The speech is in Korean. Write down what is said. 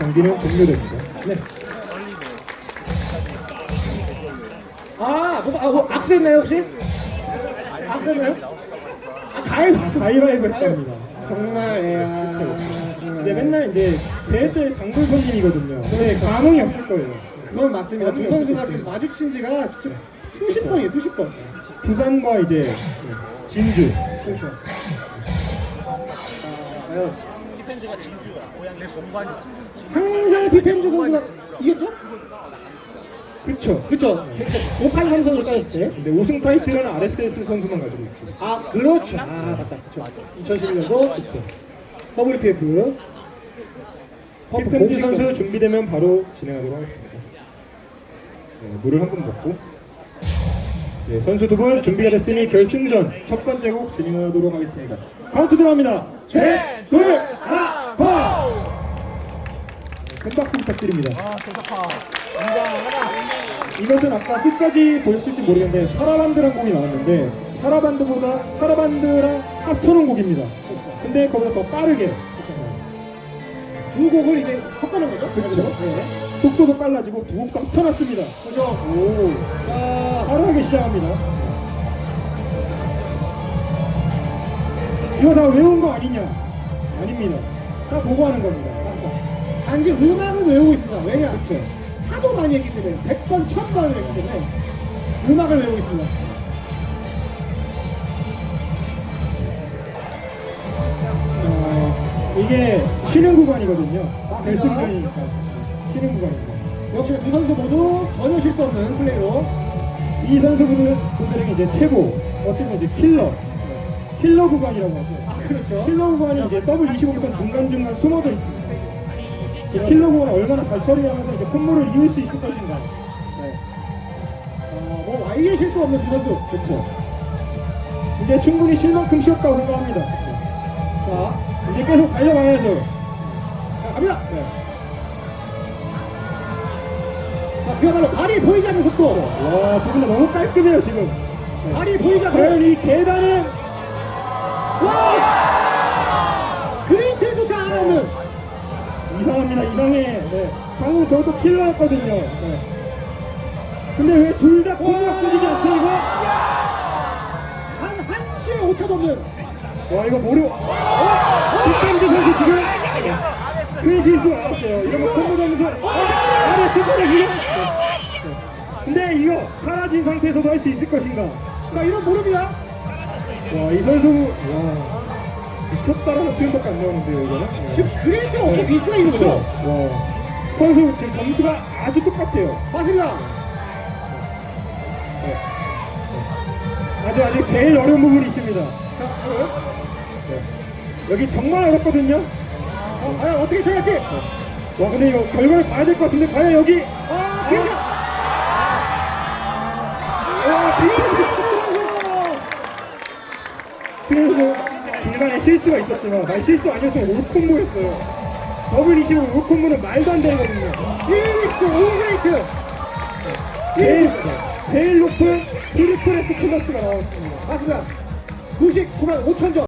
경기는 종료됩니다. 네. 아, 뭐, 아, 뭐, 악수했나요 혹시? 악수했나요? 아, 가위바위보. 가위바위보 했답니다. 정말, 예, 아, 정말. 이제 맨날 이제 대회 때 단골 손님이거든요. 근데 감흥이 없을 거예요. 그건 맞습니다. 두 선수가 지금 마주친 지가 진짜 수십 번이에요, 수십 번. 부산과 이제 진주. 그렇죠. 자, 과연 항상 피펜즈 선수가 이겼죠? 그쵸. 그쵸. 5판 3선으로 짜였을 때. 근데 우승 타이틀은 RSS 선수만 가지고 있죠. 아, 그렇죠. 아, 맞다. 그쵸. 2011년도 그쵸. WPF. 피펜지 선수 준비되면 바로 진행하도록 하겠습니다. 네, 물을 한 번 먹고. 네, 선수 두 분 준비가 됐으니 결승전 첫 번째 곡 진행하도록 하겠습니다. 카운트 들어갑니다. 셋, 둘, 큰 박수 부탁드립니다. 이것은 아까 끝까지 보셨을지 모르겠는데 사라반드란 곡이 나왔는데 사라반드보다 사라반드랑 합쳐놓은 곡입니다. 근데 거기서 더 빠르게 두 곡을 이제 섞어놓은 거죠? 그쵸. 네. 속도도 빨라지고 두 곡도 합쳐놨습니다. 그죠. 오. 자, 빠르게 시작합니다. 이거 다 외운 거 아니냐? 아닙니다. 다 보고 하는 겁니다. 단지 음악은 외우고 있습니다. 왜냐? 그쵸? 하도 많이 했기 때문에 100번, 1000번을 했기 때문에 음악을 외우고 있습니다. 자, 이게 쉬는 구간이거든요. 맞습니다. 결승전이니까 쉬는 구간입니다. 역시 두 선수 모두 전혀 실수 없는 플레이로 이 선수분들 분들에게 이제 최고 어쩌면 이제 킬러 킬러 구간이라고 하죠. 아 그렇죠. 킬러 구간이 이제 더블 25m 중간 중간 숨어져 있습니다. 이 킬러 구간을 얼마나 잘 처리하면서 이제 콧물을 이을 수 있을 것인가. 네. 아, 뭐 아예 실수 없는 두 선수. 그렇죠. 이제 충분히 쉴 만큼 쉬었다고 생각합니다. 자, 이제 계속 달려가야죠. 자 갑니다. 네. 자 그야말로 발이 보이지 않는 속도. 와, 두 분 다 너무 깔끔해요, 지금. 네. 발이 보이지 않는. 과연 이 계단은 네. 방금 저것도 킬러였거든요. 네. 근데 왜 둘다 콧물 끊이지 않지, 이거? 한 한치의 오차도 없는. 와, 이거 모르. 어? 빅벤즈 선수 지금 큰 실수 나왔어요. 이런 거 콤보 점수. 아래 스스로 지금. 네. 네. 근데 이거 사라진 상태에서도 할 수 있을 것인가? 자 이런 무릎이야. 와, 이 선수, 와. 미쳤다라는 표현밖에 안 나오는데요, 이거는. 네. 지금 미스가 있는 그쵸? 거죠. 와. 선수 지금 점수가 아주 똑같아요. 맞습니다. 아주 아직 제일 어려운 부분이 있습니다. 자, 어? 네. 여기 정말 어렵거든요. 자 과연 어떻게 쳐야지? 와, 근데 이거 결과를 봐야 될 것 같은데, 과연 여기. 아, 그린트. 와, 빅벤즈 그래서 중간에 실수가 있었지만 말 실수 아니었으면 올콤보였어요. 더블 25 올콤보는 말도 안 되거든요. 1믹스 5그레이트. 제일 제일 높은 트리플 S 플러스가 나왔습니다. 맞습니다. 99만 5천 점.